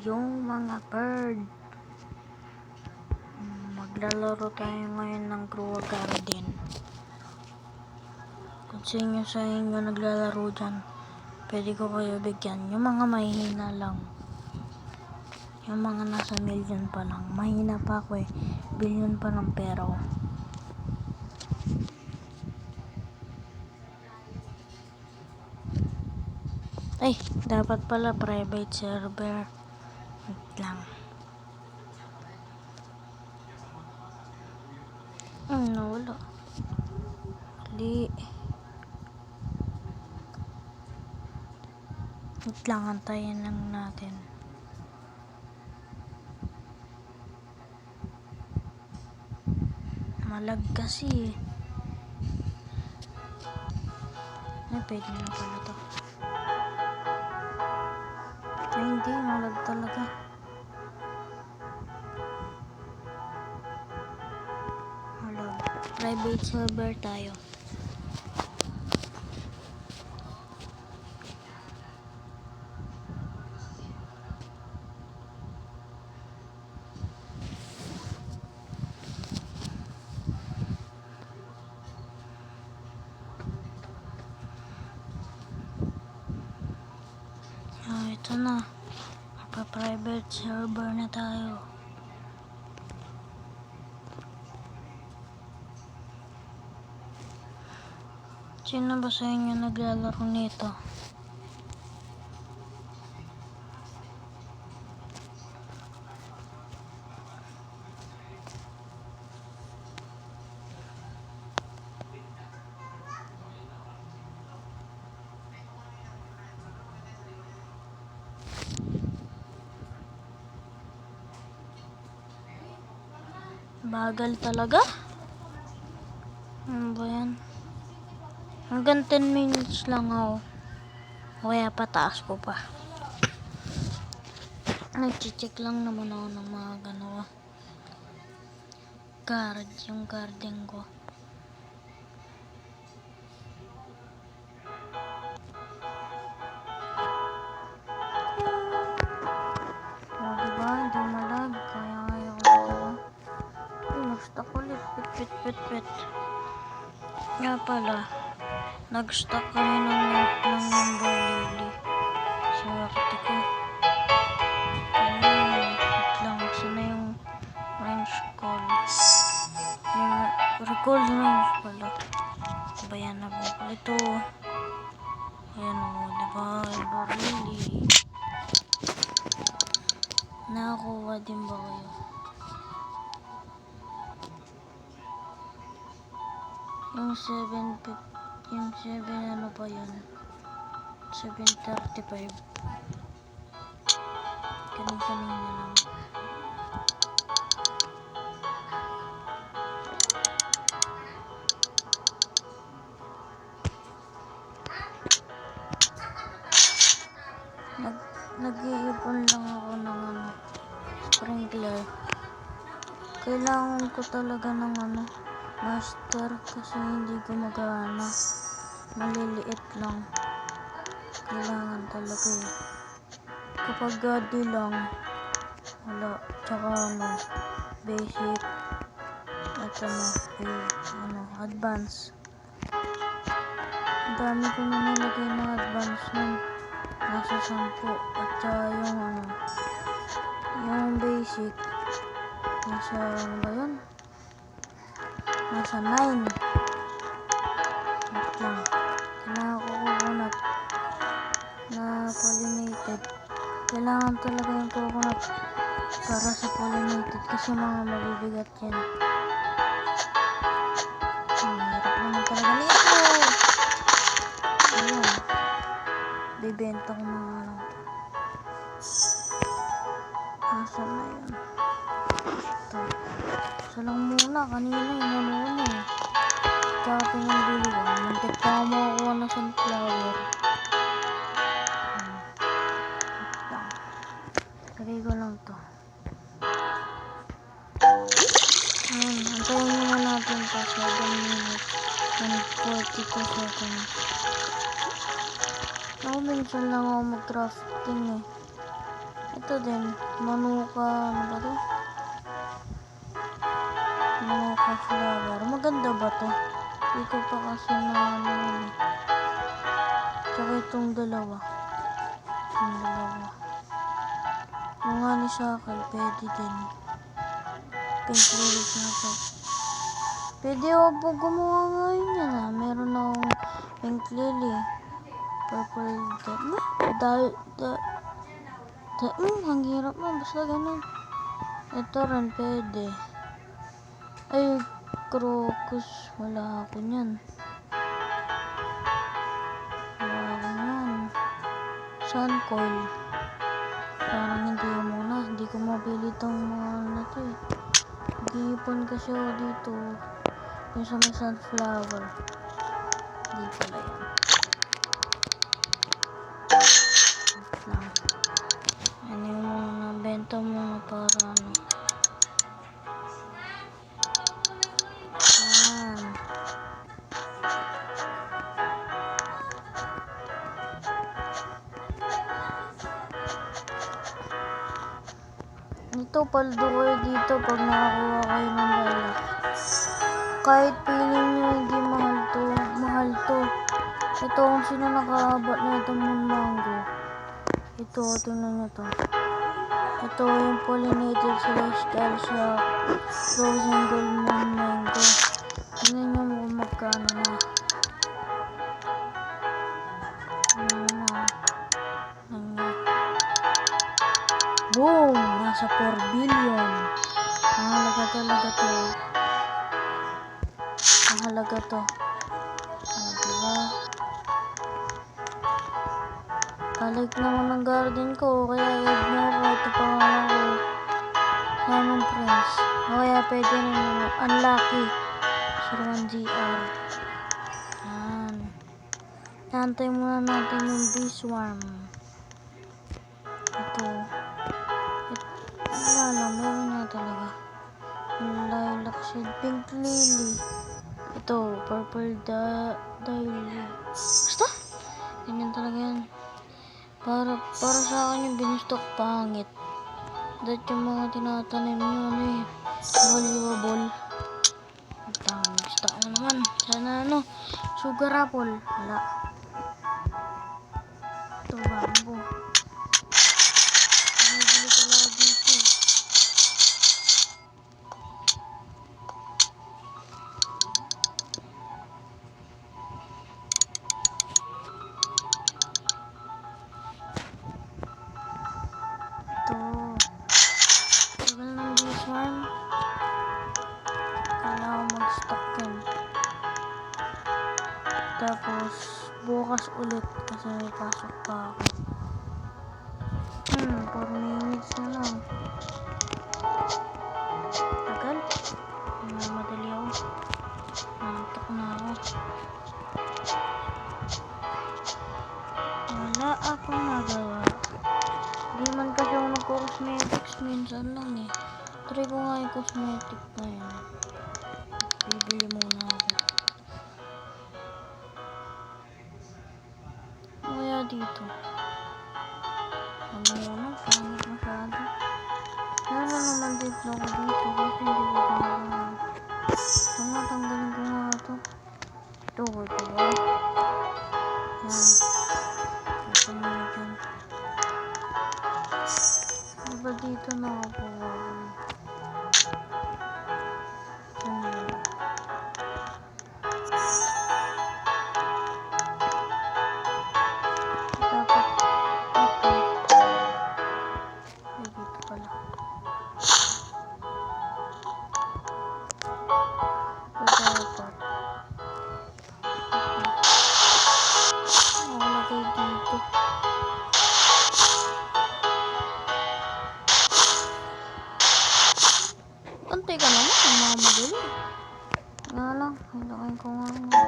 yung mga bird. Maglalaro tayo ngayon ng Grua Garden. Kung sino sa inyo naglalaro dyan, pwede ko kayo bigyan. Yung mga mahihina lang. Yung mga nasa million pa lang. Mahina pa ako eh. Billion pa ng pera ko. Ay, dapat pala private server. Wait lang. Hmm, nawala. Mali. Wait lang, antayin lang natin. Malag kasi eh. Ay, pwede na pala to. Ay, hindi. Malag talaga. Malag. Private server tayo. Ah, ito na. Magpa-private server na tayo. Sino ba sa inyo naglalaro nito? Bagal talaga? Ano ba yan? Hanggang 10 minutes lang ako. Kaya pataas ko pa. Nag-check lang naman ako ng mga gano'n. Guard, yung garden ko. Pit, pit. Nga pala, nag-stuck kami ng, ng number lily. Wakati ko. Ayun, wait lang. Saan na yung range recall range pala. Bayan na ba? Ito. Ayan o, diba? Number lily. Nakakuha din ba kayo? Yung 7 pip- yung 7 ano pa yun? 735. Kanina-kanina lang. Nag nag-iipon lang ako ng ano, sprinkler. Kailangan ko talaga ng ano, master kasi hindi gumagana. Maliliit lang. Kailangan talaga eh. Kapag gadi lang, wala. Tsaka ano, basic. At ano, eh, ano, advance. Dami ko na nilagay na advance nun. Nasa 10. At saka yung ano, yung basic. Nasa, ano ba yun? Nasa 9. Wait lang. Kailangan ko coconut na pollinated. Kailangan talaga yung coconut para sa pollinated kasi mga mabibigat yan. Ang hirap naman talaga nito. Ayun. Bibenta ko mga ano. Asa na yun? Ito. Lang muna. Kanina ko na eh. Tsaka pinambili ko. Muntik pa ako makakuha ng sunflower. Hmm. Lagay ko lang to. Ayun. Antayin muna natin pa 7 minutes and 42 seconds. Ako minsan lang ako mag-crafting eh. Ito din. Manuka, ano ba to? Manuka flower. Maganda ba to? Hindi ko pa kasi ano eh. Tsaka itong dalawa. Itong dalawa. Yung nga ni Sakal, pwede din. Pink lily na. Pwede ako po gumawa ngayon yan ah. Meron akong pink lily. Purple da... Da... Da... da mm, ang hirap mo. Basta ganun. Ito rin pwede. Ay, crocus. Wala ako niyan. Wala ako niyan. Sun coil. Parang hindi ko muna. Hindi ko mabili tong mga na to eh. Nag-iipon kasi ako dito. Yung sa may sunflower. Hindi pala yan. Wait lang. Ano yung mga nabenta muna para ano. Ito, paldo kayo dito pag nakakuha kayo ng balak. Kahit piling nyo hindi mahal to, mahal to. Ito, kung sino nakahabot na itong mango. Ito, tingnan nyo to. Ito yung pollinated celestial sa frozen gold moon mango. Tingnan nyo kung magkano na. Ano na. Ano na. Boom! Nasa 4 billion. Mahalaga talaga to. Mahalaga to. Ano diba? Kalik naman ng garden ko, kaya mo ako. Ito pangalan ko. Simon Prince. O kaya pwede na naman. Unlucky. 01GR. Yan. Nantay muna natin yung bee swarm. Lily. Ito, purple da dahlia. Basta, ganyan talaga yan. Para, para sa akin yung binistok pangit. Dahil yung mga tinatanim nyo, ano eh, valuable. Ang gusto ko naman. Sana ano, sugar apple. Wala. Bukas ulit kasi may pasok pa ako. Hmm, 4 minutes na lang. Tagal. Mamadali ako. Nantok na ako. Wala akong nagawa. Di man kasi ako nagko-cosmetics minsan lang eh. Try ko nga yung cosmetic na yun. Bibili muna dito. Ano muna, pangit masyado. Lalo naman dito ako dito kasi hindi ko. Ito tanggalin ko nga ito. Ito, ito ba? Yan. Ito muna dyan. Ano ba dito nakakuha? Ano lang, hilakin ko nga nga.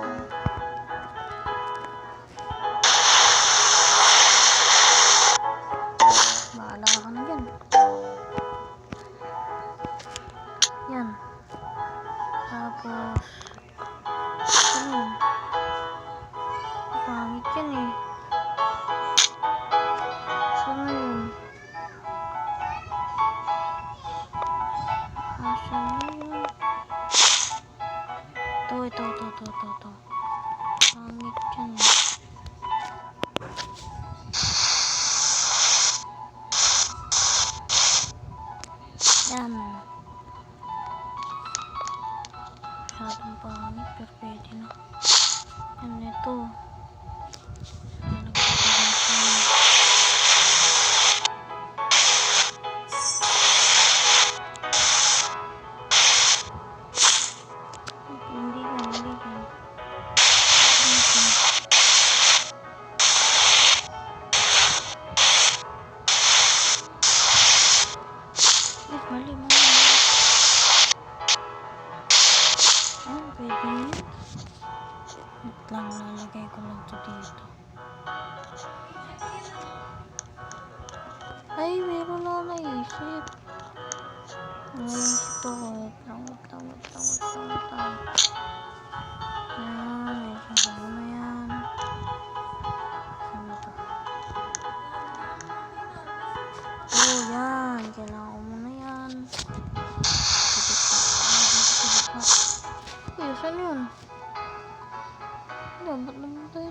Wait lang, lalagay ko lang to dito. Ay, meron na naisip. Naisip ako. Wait lang, wait lang, wait lang, wait lang, wait lang. Yan, naisip ko na yan. Oh, yan. Muna yan. Uy, saan yun? Hindi, ba't naman tayo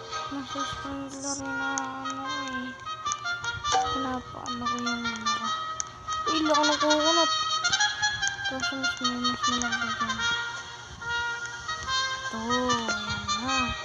bakit? Pwede na ano eh. Pinapaano ko yung ano ko. Uy, laki ng kukunot. Kaso mas may mas malaki dyan. Ito, ayan na.